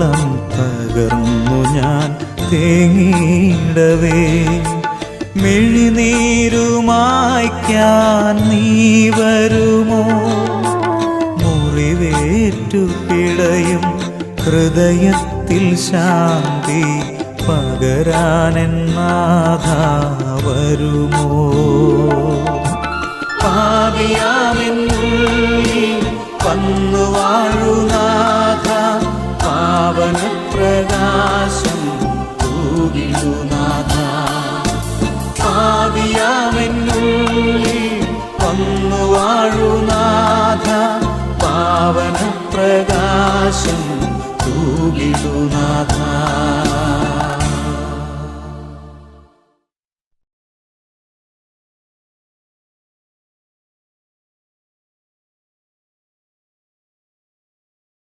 ഉള്ളം തകർന്നു ഞാൻ തേങ്ങിടവേ മെഴിനീരുമായ്ക്കാൻ നീ വരുമോ? മുറിവേറ്റു പിടയും ഹൃദയത്തിൽ ശാന്തി പകരാനെന്നാഥ വരുമോ? പാവിയാമെന്ന് പാവന പ്രകാശം തൂകിടുനാഥ പാപിയാമെന്നുള്ളിൽ വന്നു വാഴുനാഥ പാവനപ്രകാശം തൂകിടുനാഥ